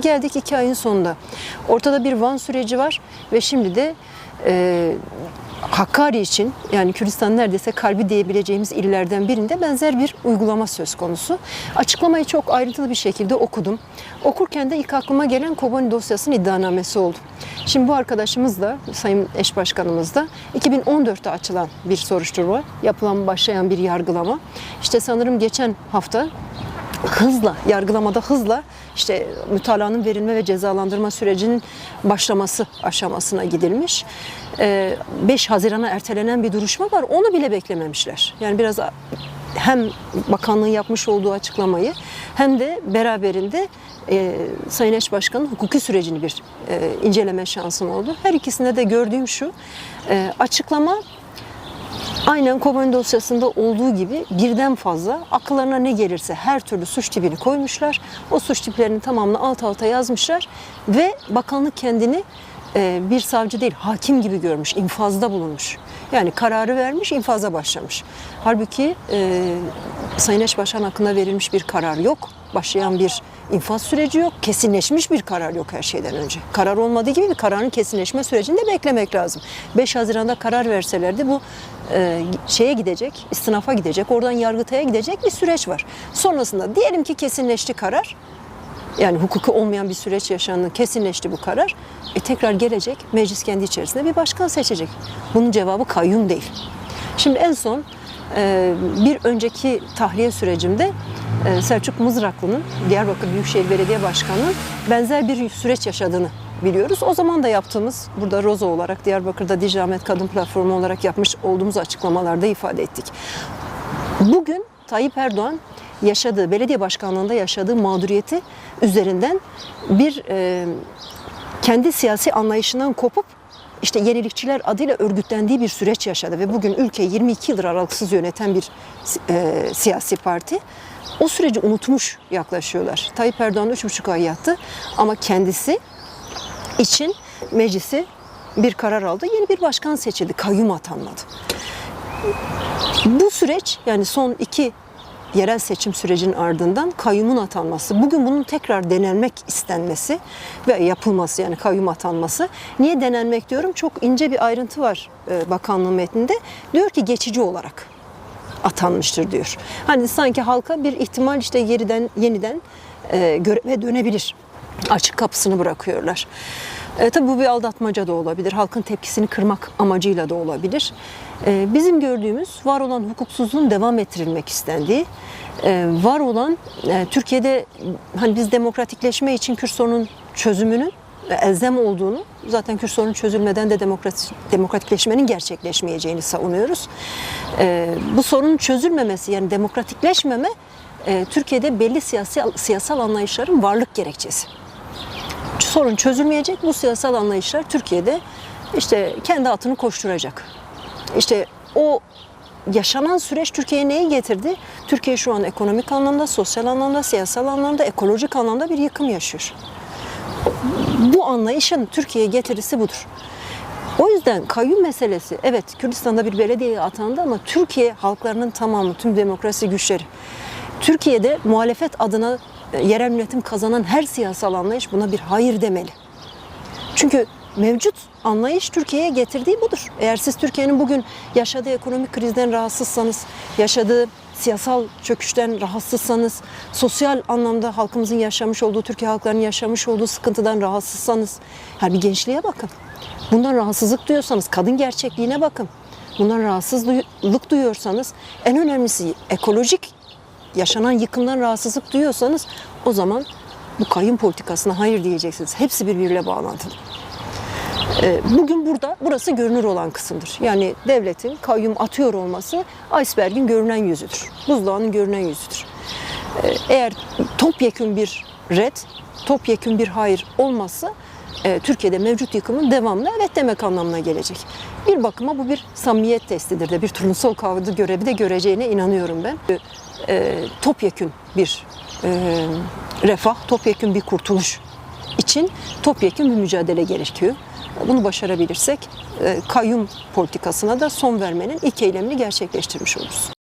Geldik iki ayın sonunda. Ortada bir Van süreci var ve şimdi de e, Hakkari için yani Kürdistan neredeyse kalbi diyebileceğimiz illerden birinde benzer bir uygulama söz konusu. Açıklamayı çok ayrıntılı bir şekilde okudum. Okurken de ilk aklıma gelen Kobani dosyasının iddianamesi oldu. Şimdi bu arkadaşımız da, Sayın Eş Başkanımız da 2014'te açılan bir soruşturma, yapılan başlayan bir yargılama. İşte sanırım geçen hafta hızla, yargılamada hızla işte mütalanın verilme ve cezalandırma sürecinin başlaması aşamasına gidilmiş. Ee, 5 Haziran'a ertelenen bir duruşma var. Onu bile beklememişler. Yani biraz hem bakanlığın yapmış olduğu açıklamayı hem de beraberinde e, Sayın Eş Başkan'ın hukuki sürecini bir e, inceleme şansım oldu. Her ikisinde de gördüğüm şu, e, açıklama Aynen Kobani dosyasında olduğu gibi birden fazla akıllarına ne gelirse her türlü suç tipini koymuşlar. O suç tiplerinin tamamını alt alta yazmışlar ve bakanlık kendini e, bir savcı değil hakim gibi görmüş, infazda bulunmuş. Yani kararı vermiş, infaza başlamış. Halbuki e, Sayın Eş Başkan hakkında verilmiş bir karar yok. Başlayan bir infaz süreci yok. Kesinleşmiş bir karar yok her şeyden önce. Karar olmadığı gibi bir kararın kesinleşme sürecini de beklemek lazım. 5 Haziran'da karar verselerdi bu e, şeye gidecek, istinafa gidecek, oradan yargıtaya gidecek bir süreç var. Sonrasında diyelim ki kesinleşti karar. Yani hukuki olmayan bir süreç yaşandı, kesinleşti bu karar. E tekrar gelecek, meclis kendi içerisinde bir başkan seçecek. Bunun cevabı kayyum değil. Şimdi en son e, bir önceki tahliye sürecimde Selçuk Mızraklı'nın Diyarbakır Büyükşehir Belediye Başkanı'nın benzer bir süreç yaşadığını biliyoruz. O zaman da yaptığımız, burada Roza olarak Diyarbakır'da Dicle Kadın Platformu olarak yapmış olduğumuz açıklamalarda ifade ettik. Bugün Tayyip Erdoğan yaşadığı, belediye başkanlığında yaşadığı mağduriyeti üzerinden bir e, kendi siyasi anlayışından kopup işte yenilikçiler adıyla örgütlendiği bir süreç yaşadı ve bugün ülkeyi 22 yıldır aralıksız yöneten bir e, siyasi parti. O süreci unutmuş yaklaşıyorlar. Tayyip Erdoğan 3,5 ay yattı ama kendisi için meclisi bir karar aldı. Yeni bir başkan seçildi. Kayyum atanmadı. Bu süreç yani son iki yerel seçim sürecinin ardından kayyumun atanması, bugün bunun tekrar denenmek istenmesi ve yapılması yani kayyum atanması. Niye denenmek diyorum? Çok ince bir ayrıntı var e, bakanlığın metninde. Diyor ki geçici olarak atanmıştır diyor. Hani sanki halka bir ihtimal işte yeniden yeniden e, göreve dönebilir. Açık kapısını bırakıyorlar. E, tabii bu bir aldatmaca da olabilir. Halkın tepkisini kırmak amacıyla da olabilir. E, bizim gördüğümüz var olan hukuksuzluğun devam ettirilmek istendiği, e, var olan e, Türkiye'de hani biz demokratikleşme için Kürt sorunun çözümünün e, elzem olduğunu, zaten Kürt sorunu çözülmeden de demokratik, demokratikleşmenin gerçekleşmeyeceğini savunuyoruz. E, bu sorunun çözülmemesi yani demokratikleşmeme e, Türkiye'de belli siyasi siyasal anlayışların varlık gerekçesi sorun çözülmeyecek. Bu siyasal anlayışlar Türkiye'de işte kendi atını koşturacak. İşte o yaşanan süreç Türkiye'ye neyi getirdi? Türkiye şu an ekonomik anlamda, sosyal anlamda, siyasal anlamda, ekolojik anlamda bir yıkım yaşıyor. Bu anlayışın Türkiye'ye getirisi budur. O yüzden kayyum meselesi evet Kürdistan'da bir belediye atandı ama Türkiye halklarının tamamı, tüm demokrasi güçleri Türkiye'de muhalefet adına yerel yönetim kazanan her siyasal anlayış buna bir hayır demeli. Çünkü mevcut anlayış Türkiye'ye getirdiği budur. Eğer siz Türkiye'nin bugün yaşadığı ekonomik krizden rahatsızsanız, yaşadığı siyasal çöküşten rahatsızsanız, sosyal anlamda halkımızın yaşamış olduğu, Türkiye halklarının yaşamış olduğu sıkıntıdan rahatsızsanız, her bir gençliğe bakın. Bundan rahatsızlık duyuyorsanız kadın gerçekliğine bakın. Bundan rahatsızlık duyuyorsanız en önemlisi ekolojik yaşanan yıkımdan rahatsızlık duyuyorsanız o zaman bu kayyum politikasına hayır diyeceksiniz. Hepsi birbiriyle bağlantılı. Ee, bugün burada burası görünür olan kısımdır. Yani devletin kayyum atıyor olması iceberg'in görünen yüzüdür. Buzdağının görünen yüzüdür. Ee, eğer topyekün bir red, topyekün bir hayır olmazsa e, Türkiye'de mevcut yıkımın devamlı evet demek anlamına gelecek. Bir bakıma bu bir samimiyet testidir de bir turnusol kağıdı görevi de göreceğine inanıyorum ben. E, topyekün bir e, refah, topyekün bir kurtuluş için topyekün bir mücadele gerekiyor. Bunu başarabilirsek e, kayyum politikasına da son vermenin ilk eylemini gerçekleştirmiş oluruz.